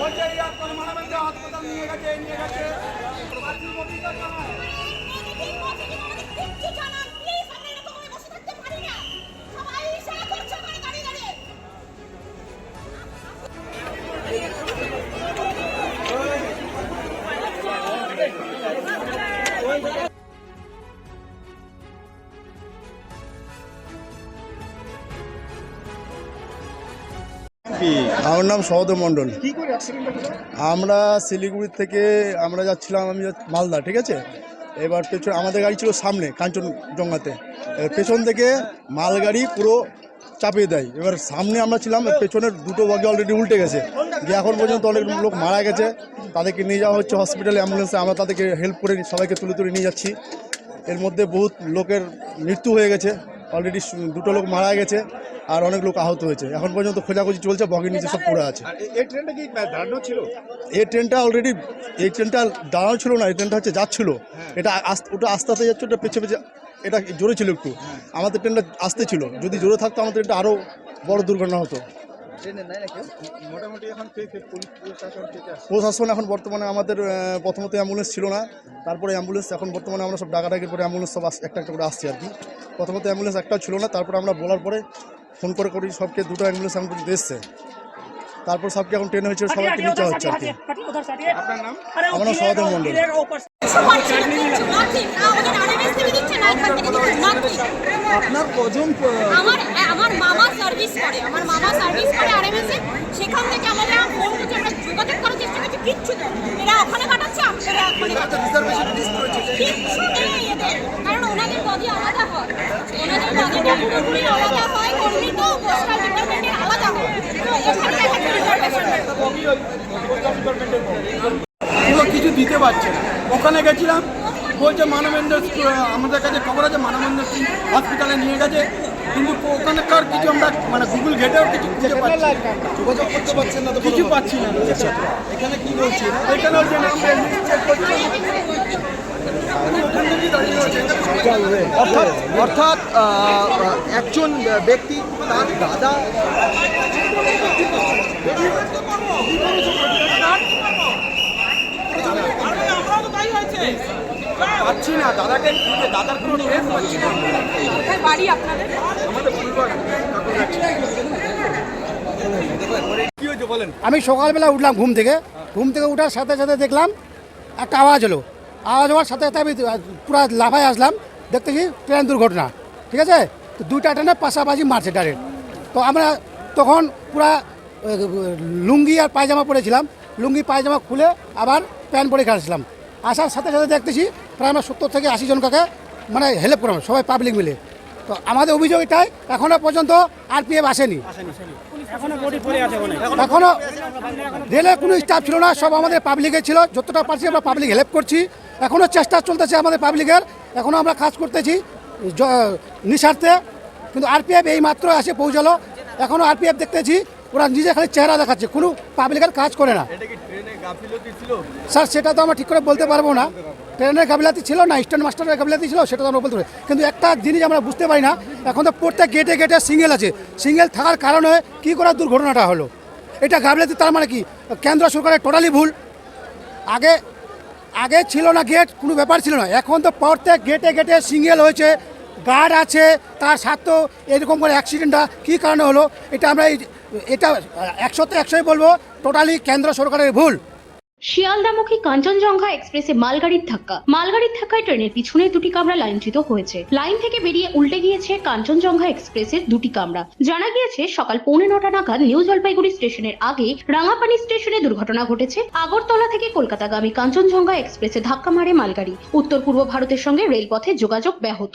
বলছে। আপনার মানবেন্দ্র হাসপাতাল নিয়ে গেছে নিয়ে গেছে। জানায় আমার নাম সহদেব মণ্ডল। কি আমরা শিলিগুড়ি থেকে আমরা যাচ্ছিলাম আমি মালদা ঠিক আছে? এবার পেছনে আমাদের গাড়ি ছিল সামনে কাঞ্চনজঙ্ঘাতে। পেছন থেকে মালগাড়ি পুরো চাপিয়ে দেয়। এবার সামনে আমরা ছিলাম পেছনের দুটো বগি অলরেডি উল্টে গেছে। যে এখন পর্যন্ত অনেক লোক মারা গেছে। তাদেরকে নিয়ে যাওয়া হচ্ছে হসপিটালে অ্যাম্বুলেন্সে আমরা তাদেরকে হেল্প করে সবাইকে তুলে তুলে নিয়ে যাচ্ছি। এর মধ্যে বহুত লোকের মৃত্যু হয়ে গেছে। অলরেডি দুটো লোক মারা গেছে আর অনেক লোক আহত হয়েছে। এখন পর্যন্ত খোঁজাখুঁজি চলছে বগির নিচে সব পড়ে আছে। এই ট্রেনটা কি দাঁড়ানো ছিল? এই ট্রেনটা অলরেডি এই ট্রেনটা দাঁড়ানো ছিল না এই ট্রেনটা হচ্ছে যাচ্ছিল। এটা আস্তে ওটা আস্তে আস্তে যাচ্ছে ওটা পেছে পেছে এটা জোরে ছিল একটু। আমাদের ট্রেনটা আসতে ছিল। যদি জোরে থাকতো আমাদের ট্রেনটা আরও বড় দুর্ঘটনা হতো। প্রশাসন এখন বর্তমানে আমাদের প্রথমত অ্যাম্বুলেন্স ছিল না। তারপরে অ্যাম্বুলেন্স এখন বর্তমানে আমরা সব ডাকাডাকির পরে অ্যাম্বুলেন্স সব একটা একটা করে আসছে আর কি। প্রথমত অ্যাম্বুলেন্স একটাও ছিল না তারপরে আমরা বলার পরে ফোন করে করি সবকে দুটো অ্যাম্বুলেন্স এখন পর্যন্ত এসছে। তারপর সবকে এখন ট্রেন হয়েছে সবাইকে নিচে হচ্ছে আর কি। আপনার নাম? আমার নাম সহদেব মণ্ডল। আপনার কজন আমার আমার মামা সার্ভিস করে আমার মামা সার্ভিস করে আরএমএস। এ সেখান থেকে আমাদের ফোন করছে আমরা যোগাযোগ করার চেষ্টা করছি কিচ্ছু নেই এরা ওখানে কাটাচ্ছে আমরা ওখানে কিচ্ছু নেই এদের কারণ ওনাদের বডি আলাদা হয় ওনাদের বডিটা পুরোপুরি আলাদা হয় কর্মী তো পোস্টাল ডিপার্টমেন্টের আলাদা হয় তো এখানে একটা রিজার্ভেশন পুরো কিছু দিতে পারছে না। ওখানে গেছিলাম বলছে মানবেন্দ্র আমাদের কাছে খবর আছে মানবেন্দ্র সিং হসপিটালে নিয়ে গেছে। কিন্তু ওখানকার কিছু আমরা মানে গুগল ঘেটেও কিছু খুঁজে পাচ্ছি না। যোগাযোগ করতে পারছেন না তো কিছু পাচ্ছি না। এখানে কি বলছি? এখানে হচ্ছে অর্থাৎ অর্থাৎ একজন ব্যক্তি তার দাদা পাচ্ছি না দাদাকে দাদার কোনো ট্রেস পাচ্ছি না। বাড়ি আপনাদের? আমাদের কি হয়েছে বলেন? আমি সকালবেলা উঠলাম ঘুম থেকে। ঘুম থেকে উঠার সাথে সাথে দেখলাম একটা আওয়াজ হলো আওয়াজ হওয়ার সাথে সাথে আমি পুরো লাফায় আসলাম। দেখতেছি ট্রেন দুর্ঘটনা। ঠিক আছে? তো দুইটা ট্রেনে পাশাপাশি মারছে ডাইরেক্ট তো আমরা তখন পুরা লুঙ্গি আর পায়জামা পরেছিলাম। লুঙ্গি, পায়জামা খুলে আবার প্যান্ট পরে খেলাছিলাম আসার সাথে সাথে দেখতেছি প্রায় আমরা সত্তর থেকে আশি জনকাকে মানে হেল্প করলাম সবাই পাবলিক মিলে। তো আমাদের অভিযোগ এটাই এখনও পর্যন্ত এফ আসেনি। এখনও রেলের কোনো স্টাফ ছিল না সব আমাদের পাবলিকের ছিল যতটা পারছি আমরা পাবলিক হেল্প করছি। এখনও চেষ্টা চলতেছে আমাদের পাবলিকের এখনও আমরা কাজ করতেছি নিঃস্বার্থে। কিন্তু আর আরপিএফ এই মাত্র এসে পৌঁছালো এখনও এফ দেখতেছি। ওরা নিজে খালি চেহারা দেখাচ্ছে কোনো পাবলিকের কাজ করে না। স্যার সেটা তো আমরা ঠিক করে বলতে পারব না। ট্রেনের গাবিলাতি ছিল না স্ট্যান্ড মাস্টারের গাবিলাতি ছিল সেটা তো আমরা বলতে পারি কিন্তু একটা জিনিস আমরা বুঝতে পারি না এখন তো প্রত্যেক গেটে গেটে সিঙ্গেল আছে। সিঙ্গেল থাকার কারণে কী করে দুর্ঘটনাটা হলো? এটা গাবিলাতি তার মানে কি? কেন্দ্র সরকারের টোটালি ভুল। আগে আগে ছিল না গেট কোনো ব্যাপার ছিল না। এখন তো প্রত্যেক গেটে গেটে সিঙ্গেল হয়েছে। গার্ড আছে, তার সাথেও এরকম করে অ্যাক্সিডেন্টটা কী কারণে হলো, এটা আমরা এটা একশোতে একশোই বলব টোটালি কেন্দ্র সরকারের ভুল। শিয়ালদামুখী কাঞ্চনজঙ্ঘা এক্সপ্রেসে মালগাড়ির ধাক্কা। মালগাড়ির ধাক্কায় ট্রেনের পিছনে দুটি কামরা লাইনচ্যুত হয়েছে। লাইন থেকে বেরিয়ে উল্টে গিয়েছে কাঞ্চনজঙ্ঘা এক্সপ্রেসের দুটি কামরা। জানা গিয়েছে, সকাল পৌনে নটা নাগাদ নিউ জলপাইগুড়ি স্টেশনের আগে রাঙাপানি স্টেশনে দুর্ঘটনা ঘটেছে। আগরতলা থেকে কলকাতাগামী কাঞ্চনজঙ্ঘা এক্সপ্রেসে ধাক্কা মারে মালগাড়ি। উত্তর পূর্ব ভারতের সঙ্গে রেলপথে যোগাযোগ ব্যাহত।